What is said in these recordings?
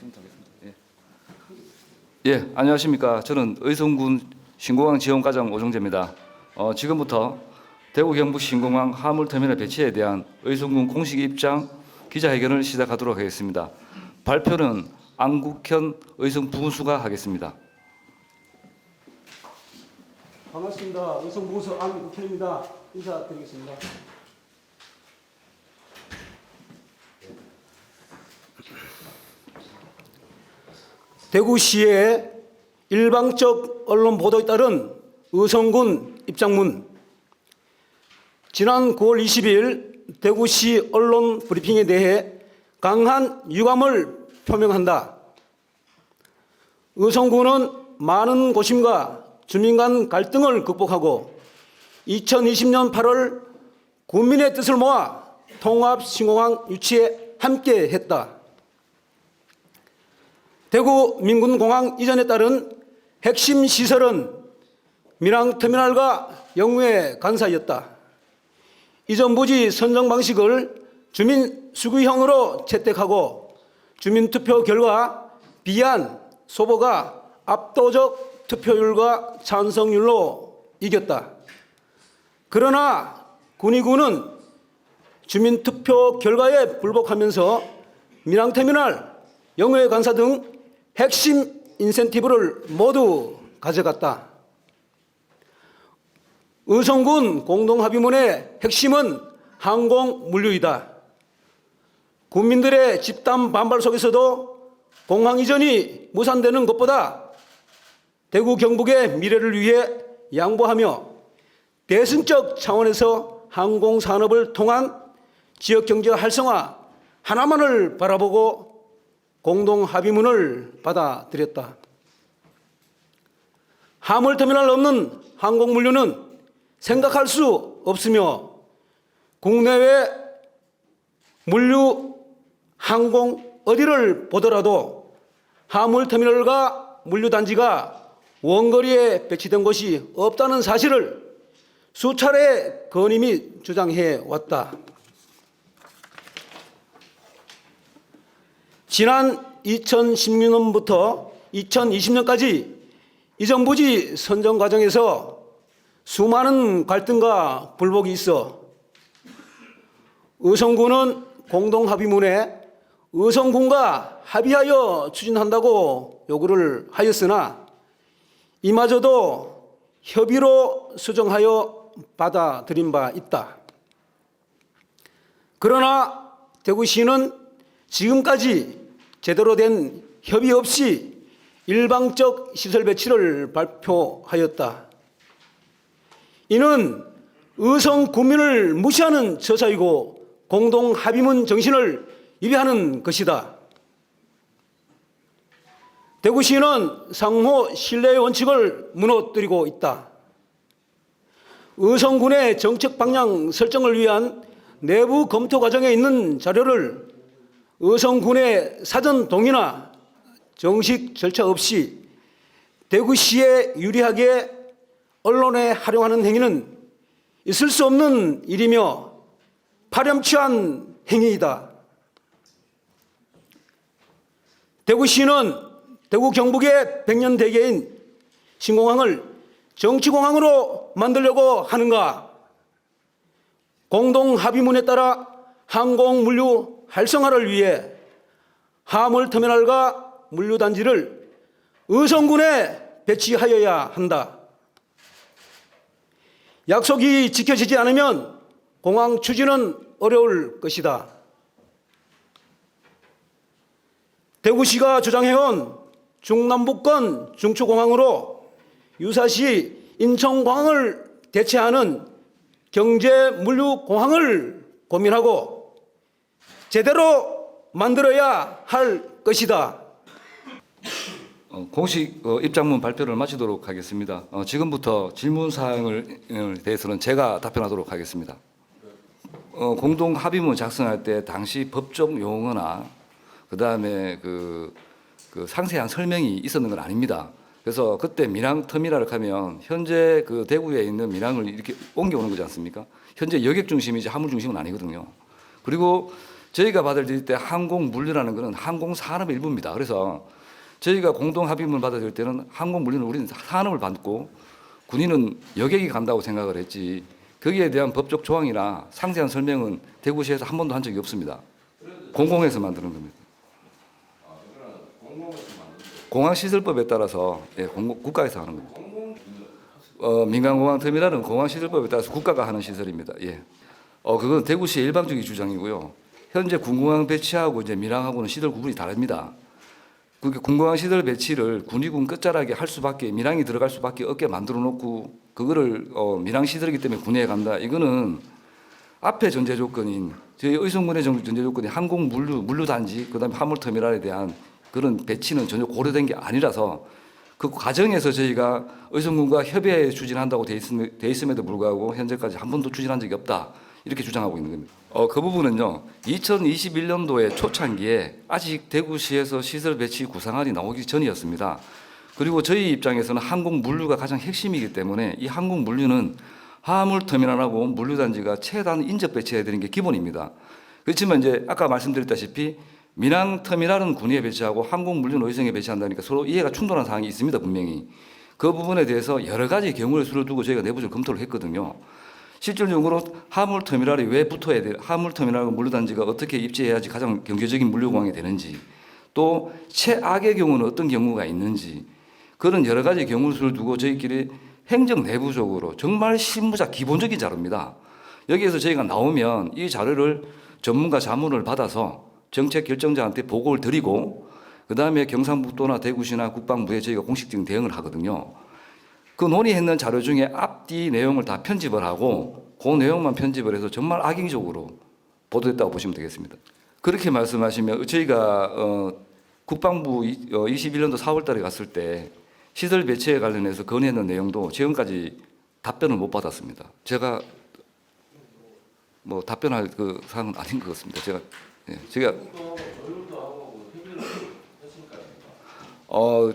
지금부터 하겠습니다. 예. 예, 안녕하십니까. 저는 의성군 신공항 지원과장 오정재입니다. 어, 지금부터 대구 경북 신공항 화물터미널 배치에 대한 의성군 공식 입장 기자회견을 시작하도록 하겠습니다. 발표는 안국현 의성 부수가 하겠습니다. 반갑습니다. 의성부서 안국현입니다. 인사드리겠습니다. 대구시의 일방적 언론 보도에 따른 의성군 입장문 지난 9월 20일 대구시 언론 브리핑에 대해 강한 유감을 표명한다. 의성군은 많은 고심과 주민 간 갈등을 극복하고 2020년 8월 국민의 뜻을 모아 통합 신공항 유치에 함께 했다. 대구 민군공항 이전에 따른 핵심 시설은 밀항터미널과 영무의 간사였다. 이전 부지 선정 방식을 주민 수구형으로 채택하고 주민투표 결과 비안 소보가 압도적 투표율과 찬성률로 이겼다. 그러나 군의군은 주민투표 결과에 불복하면서 밀항터미널, 영회 간사 등 핵심 인센티브를 모두 가져갔다. 의성군 공동합의문의 핵심은 항공 물류이다. 국민들의 집단 반발 속에서도 공항 이전이 무산되는 것보다 대구 경북의 미래를 위해 양보하며 대승적 차원에서 항공 산업을 통한 지역 경제 활성화 하나만을 바라보고 공동 합의문을 받아들였다. 화물터미널 없는 항공 물류는 생각할 수 없으며 국내외 물류 항공 어디를 보더라도 화물터미널과 물류단지가 원거리에 배치된 곳이 없다는 사실을 수차례 건임이 주장해 왔다. 지난 2016년부터 2020년까지 이전 부지 선정 과정에서 수많은 갈등과 불복이 있어 의성군은 공동합의문에 의성군과 합의하여 추진한다고 요구를 하였으나 이마저도 협의로 수정하여 받아들인 바 있다. 그러나 대구시는 지금까지 제대로 된 협의 없이 일방적 시설 배치를 발표하였다. 이는 의성 국민을 무시하는 처사이고 공동 합의문 정신을 위배하는 것이다. 대구시는 상호 신뢰의 원칙을 무너뜨리고 있다. 의성군의 정책 방향 설정을 위한 내부 검토 과정에 있는 자료를 의성군의 사전 동의나 정식 절차 없이 대구시에 유리하게 언론에 활용하는 행위는 있을 수 없는 일이며 파렴치한 행위이다. 대구시는 대구 경북의 백년 대계인 신공항을 정치공항으로 만들려고 하는가? 공동 합의문에 따라 항공 물류 활성화를 위해 화물터미널과 물류 단지를 의성군에 배치하여야 한다. 약속이 지켜지지 않으면 공항 추진은 어려울 것이다. 대구시가 주장해온 중남북권 중추공항으로 유사시 인천공항을 대체하는 경제 물류 공항을 고민하고 제대로 만들어야 할 것이다. 어, 공식 어, 입장문 발표를 마치도록 하겠습니다. 어, 지금부터 질문 사항을 어, 대해서는 제가 답변하도록 하겠습니다. 어, 공동 합의문 작성할 때 당시 법적 용어나 그 다음에 그, 그 상세한 설명이 있었는 건 아닙니다. 그래서 그때 밀항 터미널을 하면 현재 그 대구에 있는 밀항을 이렇게 옮겨오는 거지 않습니까? 현재 여객 중심이지 화물 중심은 아니거든요. 그리고 저희가 받아들일 때 항공 물류라는 것은 항공 산업의 일부입니다. 그래서 저희가 공동 합의문을 받아들일 때는 항공 물류는 우리는 산업을 받고 군인은 여객이 간다고 생각을 했지 거기에 대한 법적 조항이나 상세한 설명은 대구시에서 한 번도 한 적이 없습니다. 공공에서 만드는 겁니다. 공항시설법에 따라서 예, 공공, 국가에서 하는 겁니다. 어, 민간공항 터미널은 공항시설법에 따라서 국가가 하는 시설입니다. 예. 어, 그건 대구시의 일방적인 주장이고요. 현재 군공항 배치하고 이제 민항하고는 시설 구분이 다릅니다. 그게 군공항 시설 배치를 군의군 끝자락에 할 수밖에 민항이 들어갈 수밖에 없게 만들어 놓고 그거를 어, 민항 시설이기 때문에 군에 간다. 이거는 앞에 전제 조건인 저희 의성군의 전- 전제 조건이 항공 물류 물류 단지 그다음에 화물 터미널에 대한 그런 배치는 전혀 고려된 게 아니라서 그 과정에서 저희가 의성군과 협의해 추진한다고 돼, 있음, 돼 있음에도 불구하고 현재까지 한 번도 추진한 적이 없다 이렇게 주장하고 있는 겁니다. 어, 그 부분은요 2021년도에 초창기에 아직 대구시에서 시설 배치 구상안이 나오기 전이었습니다. 그리고 저희 입장에서는 항공 물류가 가장 핵심이기 때문에 이 항공 물류는 화물 터미널하고 물류 단지가 최대한 인접 배치해야 되는 게 기본입니다. 그렇지만 이제 아까 말씀드렸다시피 민항 터미널은 군위에 배치하고 항공 물류는 의성에 배치한다니까 서로 이해가 충돌한 사항이 있습니다 분명히 그 부분에 대해서 여러 가지 경우의 수를 두고 저희가 내부적으로 검토를 했거든요. 실질적으로 화물 터미널이 왜 붙어야 돼? 화물 터미널과 물류 단지가 어떻게 입지해야지 가장 경제적인 물류 공항이 되는지 또 최악의 경우는 어떤 경우가 있는지 그런 여러 가지 경우 수를 두고 저희끼리 행정 내부적으로 정말 실무자 기본적인 자료입니다. 여기에서 저희가 나오면 이 자료를 전문가 자문을 받아서 정책 결정자한테 보고를 드리고 그 다음에 경상북도나 대구시나 국방부에 저희가 공식적인 대응을 하거든요. 그 논의했는 자료 중에 앞뒤 내용을 다 편집을 하고 그 내용만 편집을 해서 정말 악의적으로 보도했다고 보시면 되겠습니다. 그렇게 말씀하시면 저희가 어, 국방부 이- 어, 21년도 4월 달에 갔을 때 시설 배치에 관련해서 건의했는 내용도 지금까지 답변을 못 받았습니다. 제가 뭐 답변할 그 사항은 아닌 것 같습니다. 제가 예, 제가 어,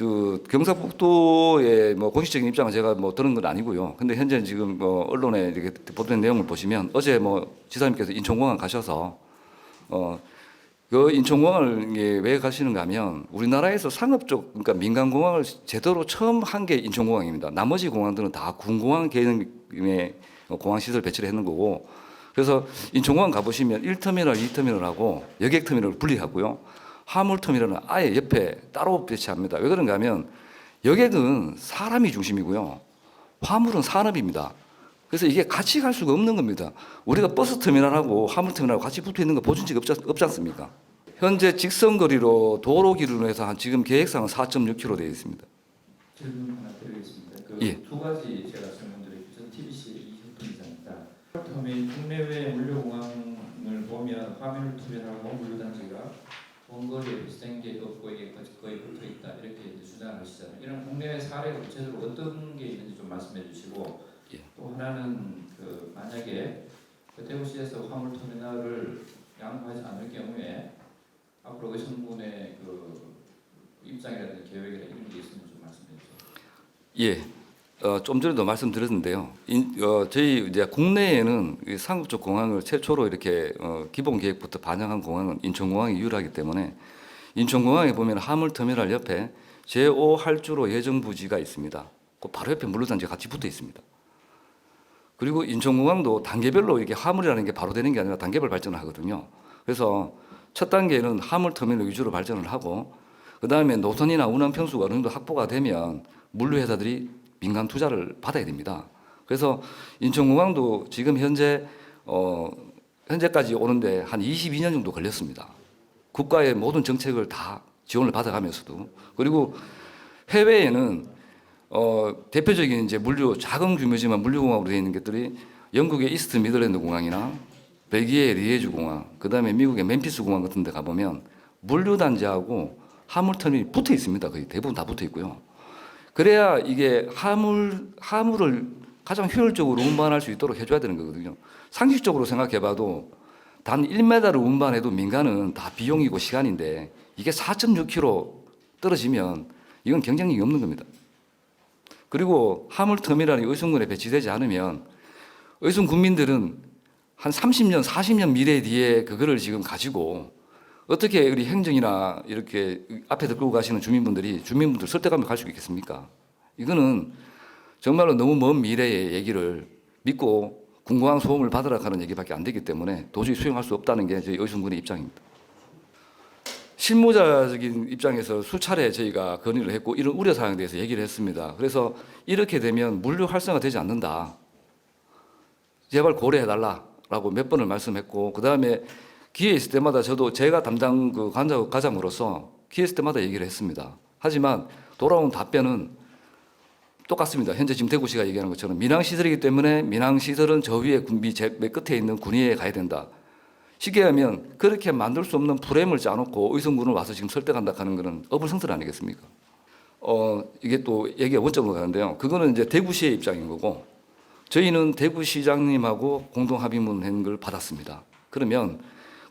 그 경상북도의 뭐 공식적인 입장은 제가 뭐 들은 건 아니고요. 근데 현재 지금 뭐 언론에 이렇게 보도된 내용을 보시면 어제 뭐 지사님께서 인천공항 가셔서 어, 그 인천공항을 왜 가시는가 하면 우리나라에서 상업적 그러니까 민간 공항을 제대로 처음 한 게 인천공항입니다. 나머지 공항들은 다 군공항 개념의 공항 시설 배치를 했는 거고 그래서 인천공항 가보시면 1터미널, 2터미널하고 여객터미널을 분리하고요. 화물터미널은 아예 옆에 따로 배치합니다. 왜 그런가 하면 여객은 사람이 중심이고요. 화물은 산업입니다. 그래서 이게 같이 갈 수가 없는 겁니다. 우리가 버스 터미널하고 화물 터미널하고 같이 붙어 있는 거 보신 적이 없지, 없지 않습니까? 현재 직선 거리로 도로 기준으로 해서 한 지금 계획상은 4.6km 되어 있습니다. 질문 하나 드리겠습니다. 그 예. 두 가지 제가 질문드리고 전 TBC 이hilton 기자입니다. 처음에 국내외 물류 공항을 보면 화물 투명하고 물류 단지가 먼 거리에 비슷한 게 없고 이게 거의- 거의 붙어 있다 이렇게 이제 주장을 하시잖아요. 이런 국내외 사례가 구체적으로 어떤 게 있는지 좀 말씀해 주시고 예. 또 하나는 그 만약에 그 대구시에서 화물 터미널을 양보하지 않을 경우에 앞으로 의성군의 그 입장이라든지 계획이나 이런 게 있으면 좀 말씀해 주세요. 예. 어, 좀 전에도 말씀드렸는데요. 인, 어, 저희 이제 국내에는 이 상업적 공항을 최초로 이렇게 어, 기본 계획부터 반영한 공항은 인천공항이 유일하기 때문에 인천공항에 보면 화물터미널 옆에 제5 할주로 예정 부지가 있습니다. 그 바로 옆에 물류단지가 같이 붙어 있습니다. 그리고 인천공항도 단계별로 이게 화물이라는 게 바로 되는 게 아니라 단계별 발전을 하거든요. 그래서 첫 단계는 화물터미널 위주로 발전을 하고 그 다음에 노선이나 운항 편수가 어느 정도 확보가 되면 물류 회사들이 민간 투자를 받아야 됩니다. 그래서 인천공항도 지금 현재 어 현재까지 오는데 한 22년 정도 걸렸습니다. 국가의 모든 정책을 다 지원을 받아가면서도 그리고 해외에는 어 대표적인 이제 물류 작은 규모지만 물류공항으로 되어 있는 것들이 영국의 이스트 미들랜드 공항이나 벨기에의 리에주 공항, 그다음에 미국의 멤피스 공항 같은 데 가보면 물류 단지하고 터미널이 붙어 있습니다. 거의 대부분 다 붙어 있고요. 그래야 이게 화물 화물을 가장 효율적으로 운반할 수 있도록 해줘야 되는 거거든요. 상식적으로 생각해 봐도 단 1m를 운반해도 민간은 다 비용이고 시간인데 이게 4.6km 떨어지면 이건 경쟁력이 없는 겁니다. 그리고 화물 터미널이 의성군에 배치되지 않으면 의성 국민들은 한 30년, 40년 미래 뒤에 그거를 지금 가지고 어떻게 우리 행정이나 이렇게 앞에 들고 가시는 주민분들이 주민분들 설득하면 갈 수 있겠습니까? 이거는 정말로 너무 먼 미래의 얘기를 믿고 궁금한 소음을 받으라 하는 얘기밖에 안 되기 때문에 도저히 수용할 수 없다는 게 저희 의순군의 입장입니다. 실무자적인 입장에서 수차례 저희가 건의를 했고 이런 우려 사항에 대해서 얘기를 했습니다. 그래서 이렇게 되면 물류 활성화되지 않는다. 제발 고려해달라라고 몇 번을 말씀했고 그 다음에 기회 있을 때마다 저도 제가 담당 그 과장으로서 기회 있을 때마다 얘기를 했습니다. 하지만 돌아온 답변은 똑같습니다. 현재 지금 대구시가 얘기하는 것처럼 민항 시설이기 때문에 민항 시설은 저 위에 군비 제맨 끝에 있는 군위에 가야 된다. 쉽게 하면 그렇게 만들 수 없는 프레임을 짜놓고 의성군을 와서 지금 설득한다 하는 것은 어불성설 아니겠습니까? 어 이게 또 얘기가 원점으로 가는데요. 그거는 이제 대구시의 입장인 거고 저희는 대구시장님하고 공동 합의문 한걸 받았습니다. 그러면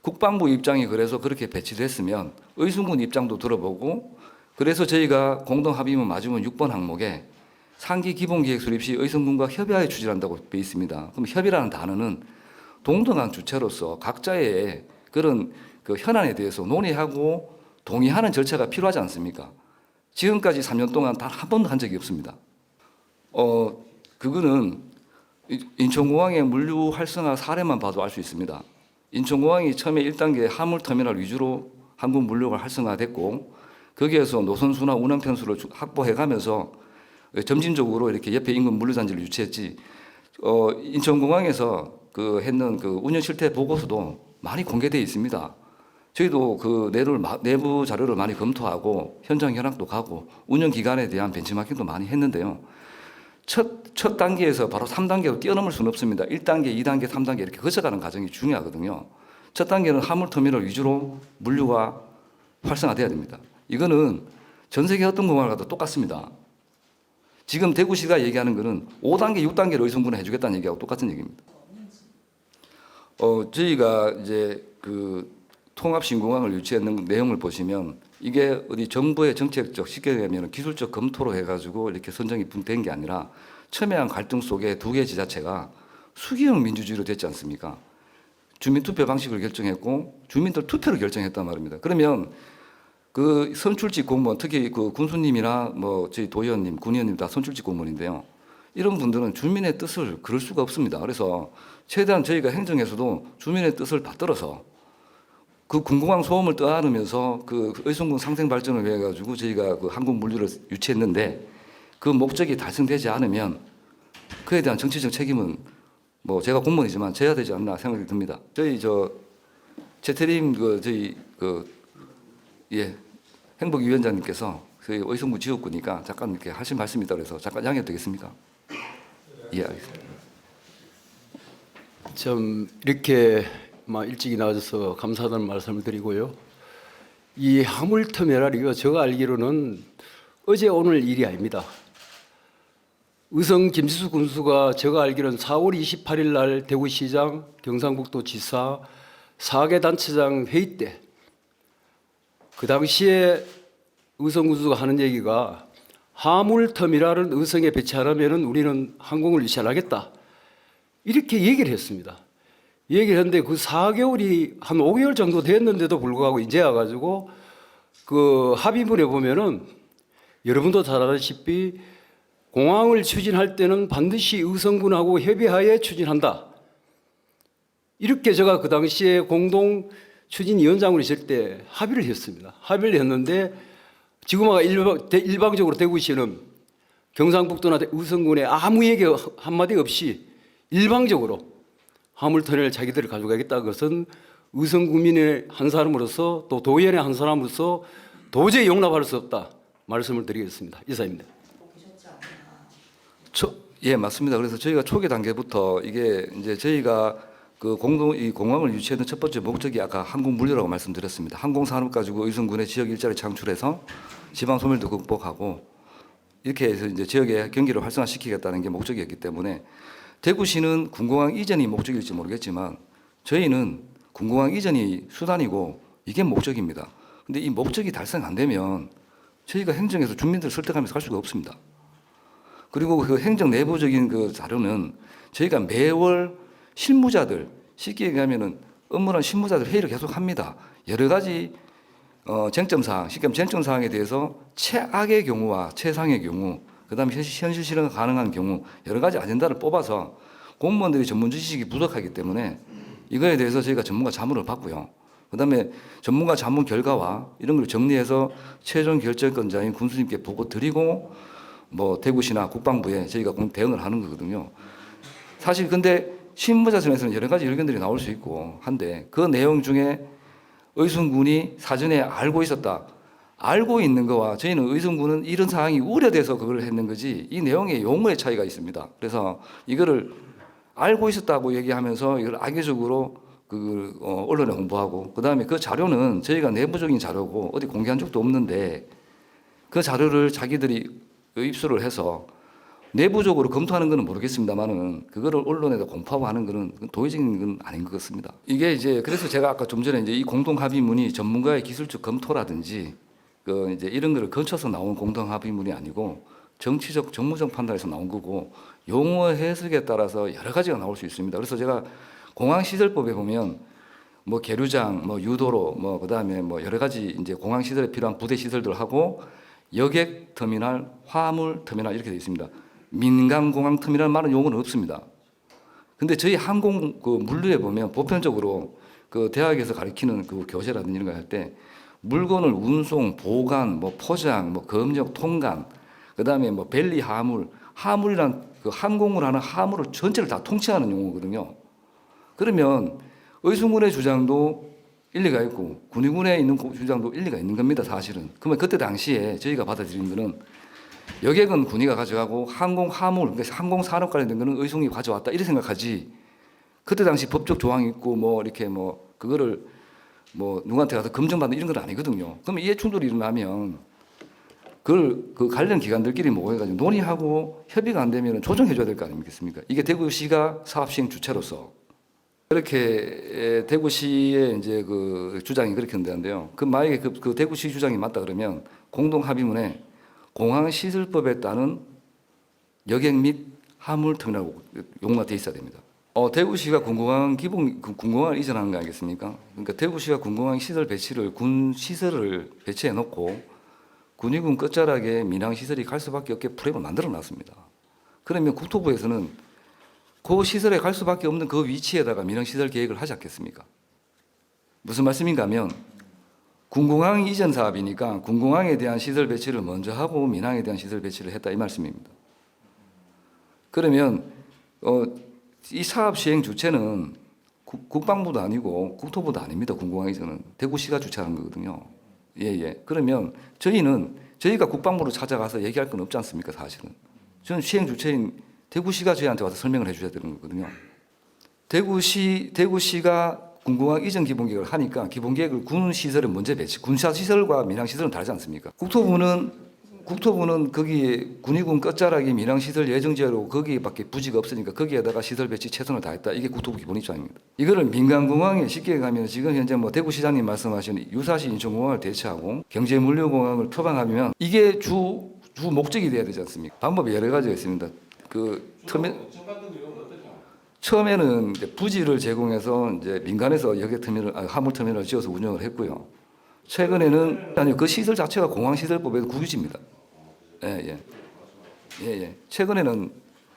국방부 입장이 그래서 그렇게 배치를 했으면 의순군 입장도 들어보고 그래서 저희가 공동 합의문 맞으면 6번 항목에 상기 기본 계획 수립 시 의성군과 협의하여 추진한다고 되어 있습니다. 그럼 협의라는 단어는 동등한 주체로서 각자의 그런 그 현안에 대해서 논의하고 동의하는 절차가 필요하지 않습니까? 지금까지 3년 동안 단 한 번도 한 적이 없습니다. 어, 그거는 이- 인천공항의 물류 활성화 사례만 봐도 알 수 있습니다. 인천공항이 처음에 1단계 화물터미널 위주로 항공 물류가 활성화됐고 거기에서 노선수나 운항 편수를 주- 확보해 가면서 점진적으로 이렇게 옆에 인근 물류단지를 유치했지. 어, 인천공항에서 그 했는 그 운영 실태 보고서도 많이 공개되어 있습니다. 저희도 그 내를 마- 내부 자료를 많이 검토하고 현장 현황도 가고 운영 기간에 대한 벤치마킹도 많이 했는데요. 첫, 첫 단계에서 바로 3단계로 뛰어넘을 수는 없습니다. 1단계, 2단계, 3단계 이렇게 거쳐가는 과정이 중요하거든요. 첫 단계는 화물터미널 위주로 물류가 활성화돼야 됩니다. 이거는 전 세계 어떤 공항을 가도 똑같습니다. 지금 대구시가 얘기하는 거는 5단계, 6단계로 의성군을 해주겠다는 얘기하고 똑같은 얘기입니다. 어, 저희가 이제 그 통합신공항을 유치했는 내용을 보시면 이게 어디 정부의 정책적 쉽게 얘기하면 기술적 검토로 해가지고 이렇게 선정이 된 게 아니라 첨예한 갈등 속에 두 개 지자체가 수기형 민주주의로 됐지 않습니까? 주민 투표 방식을 결정했고 주민들 투표를 결정했단 말입니다. 그러면 그 선출직 공무원 특히 그 군수님이나 뭐 저희 도의원님, 군의원님 다 선출직 공무원인데요. 이런 분들은 주민의 뜻을 그럴 수가 없습니다. 그래서 최대한 저희가 행정에서도 주민의 뜻을 받들어서 그 군공항 소음을 떠안으면서 그 의성군 상생 발전을 위해 가지고 저희가 그 항공 물류를 유치했는데 그 목적이 달성되지 않으면 그에 대한 정치적 책임은 뭐 제가 공무원이지만 져야 되지 않나 생각이 듭니다. 저희 저 최태림 그 저희 그예 행복위원장님께서 저희 의성군 지역구니까 잠깐 이렇게 하실 말씀이 있다 그래서 잠깐 양해 되겠습니까? 예, 알겠습니다. 좀 이렇게 막 일찍이 나와줘서 감사하다는 말씀을 드리고요. 이 화물터미널 이거 제가 알기로는 어제 오늘 일이 아닙니다. 의성 김지수 군수가 제가 알기로는 4월 28일 날 대구시장, 경상북도 지사, 4개 단체장 회의 때 그 당시에 의성 군수가 하는 얘기가 화물터미널은 의성에 배치하려면 우리는 항공을 유치 안 하겠다. 이렇게 얘기를 했습니다. 얘기를 했는데 그 4개월이 한 5개월 정도 됐는데도 불구하고 이제 와가지고 그 합의문에 보면은 여러분도 잘 아다시피 공항을 추진할 때는 반드시 의성군하고 협의하에 추진한다. 이렇게 제가 그 당시에 공동 추진위원장으로 있을 때 합의를 했습니다. 합의를 했는데 지금 아까 일방, 대- 일방적으로 대구시는 경상북도나 대- 의성군에 아무 얘기 한마디 없이 일방적으로 화물터널 자기들이 가져가겠다 그것은 의성 구민의 한 사람으로서 또 도의원의 한 사람으로서 도저히 용납할 수 없다 말씀을 드리겠습니다. 이사입니다. 초, 예, 맞습니다. 그래서 저희가 초기 단계부터 이게 이제 저희가 그 공동 이 공항을 유치하는 첫 번째 목적이 아까 항공 물류라고 말씀드렸습니다. 항공 산업 가지고 의성군의 지역 일자리 창출해서 지방 소멸도 극복하고 이렇게 해서 이제 지역의 경기를 활성화시키겠다는 게 목적이었기 때문에 대구시는 군공항 이전이 목적일지 모르겠지만 저희는 군공항 이전이 수단이고 이게 목적입니다. 근데 이 목적이 달성 안 되면 저희가 행정에서 주민들을 설득하면서 갈 수가 없습니다. 그리고 그 행정 내부적인 그 자료는 저희가 매월 실무자들 쉽게 얘기하면은 업무는 실무자들 회의를 계속 합니다. 여러 가지 어, 쟁점 사항, 하면 쟁점 사항에 대해서 최악의 경우와 최상의 경우, 그다음에 현실, 실현 가능한 경우 여러 가지 아젠다를 뽑아서 공무원들이 전문 지식이 부족하기 때문에 이거에 대해서 저희가 전문가 자문을 받고요. 그다음에 전문가 자문 결과와 이런 걸 정리해서 최종 결정권자인 군수님께 보고 드리고 뭐 대구시나 국방부에 저희가 공- 대응을 하는 거거든요. 사실 근데 실무자선에서는 여러 가지 의견들이 나올 수 있고 한데 그 내용 중에 의순군이 사전에 알고 있었다. 알고 있는 거와 저희는 의순군은 이런 사항이 우려돼서 그걸 했는 거지 이 내용의 용어의 차이가 있습니다. 그래서 이거를 알고 있었다고 얘기하면서 이걸 악의적으로 그 어, 언론에 홍보하고 그다음에 그 자료는 저희가 내부적인 자료고 어디 공개한 적도 없는데 그 자료를 자기들이 입수를 해서 내부적으로 검토하는 것은 모르겠습니다만은 그거를 언론에다 공포하고 하는 것은 도의적인 건 아닌 것 같습니다. 이게 이제 그래서 제가 아까 좀 전에 이제 이 공동 합의문이 전문가의 기술적 검토라든지 그 이제 이런 거를 거쳐서 나온 공동 합의문이 아니고 정치적 정무적 판단에서 나온 거고 용어 해석에 따라서 여러 가지가 나올 수 있습니다. 그래서 제가 공항 시설법에 보면 뭐 계류장, 뭐 유도로, 뭐 그다음에 뭐 여러 가지 이제 공항 시설에 필요한 부대 시설들하고 여객 터미널, 화물 터미널 이렇게 되어 있습니다. 민간 공항 터미널 말은 용어는 없습니다. 근데 저희 항공 그 물류에 보면 보편적으로 그 대학에서 가르치는 그 교재라든지 이런 거 할 때 물건을 운송, 보관, 뭐 포장, 뭐 검역, 통관, 그다음에 뭐 벨리 하물, 하물이란 그 항공을 하는 하물을 전체를 다 통칭하는 용어거든요. 그러면 의순군의 주장도 일리가 있고 군의군에 있는 고- 주장도 일리가 있는 겁니다, 사실은. 그러면 그때 당시에 저희가 받아들인 거는 여객은 군의가 가져가고 항공 화물, 그러니까 항공 산업 관련된 거는 의송이 가져왔다 이렇게 생각하지. 그때 당시 법적 조항이 있고 뭐 이렇게 뭐 그거를 뭐 누구한테 가서 검증받는 이런 건 아니거든요. 그러면 이해 충돌이 일어나면 그걸 그 관련 기관들끼리 모여가지고 논의하고 협의가 안 되면 조정해줘야 될 거 아닙니까? 이게 대구시가 사업 시행 주체로서 그렇게 에, 대구시의 이제 그 주장이 그렇게 된다는데요. 그 만약에 그, 그 대구시 주장이 맞다 그러면 공동 합의문에 공항 시설법에 따른 여객 및 화물 터미널 용어가 돼 있어야 됩니다. 어, 대구시가 군공항 기본 그 군공항을 이전하는 거 아니겠습니까? 그러니까 대구시가 군공항 시설 배치를 군 시설을 배치해 놓고 군의군 끝자락에 민항 시설이 갈 수밖에 없게 프레임을 만들어 놨습니다. 그러면 국토부에서는 그 시설에 갈 수밖에 없는 그 위치에다가 민항 시설 계획을 하지 않겠습니까? 무슨 말씀인가 하면 군공항 이전 사업이니까 군공항에 대한 시설 배치를 먼저 하고 민항에 대한 시설 배치를 했다 이 말씀입니다. 그러면 어, 이 사업 시행 주체는 국- 국방부도 아니고 국토부도 아닙니다. 군공항 이전은 대구시가 주최하는 거거든요. 예, 예. 그러면 저희는 저희가 국방부로 찾아가서 얘기할 건 없지 않습니까, 사실은. 저는 시행 주체인 대구시가 저희한테 와서 설명을 해 주셔야 되는 거거든요. 대구시 대구시가 군공항 이전 기본계획을 하니까 기본계획을 군 시설에 먼저 배치, 군사 시설과 민항 시설은 다르지 않습니까? 국토부는 국토부는 거기 군의군 끝자락이 민항 시설 예정지로 거기밖에 부지가 없으니까 거기에다가 시설 배치 최선을 다했다. 이게 국토부 기본 입장입니다. 이거를 민간 공항에 쉽게 가면 지금 현재 뭐 대구시장님 말씀하신 유사시 인천공항을 대체하고 경제물류공항을 표방하면 이게 주 주 목적이 돼야 되지 않습니까? 방법이 여러 가지가 있습니다. 그 터미 처음에는 부지를 제공해서 이제 민간에서 여객 터미널, 아, 화물 터미널을 지어서 운영을 했고요. 최근에는 아니 그 시설 자체가 공항 시설법의 국유지입니다. 예, 예. 예, 예. 최근에는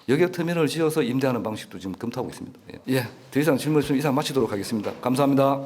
여객 터미널을 지어서 임대하는 방식도 지금 검토하고 있습니다. 예. 예. 더 이상 질문 없으면 이상 마치도록 하겠습니다. 감사합니다.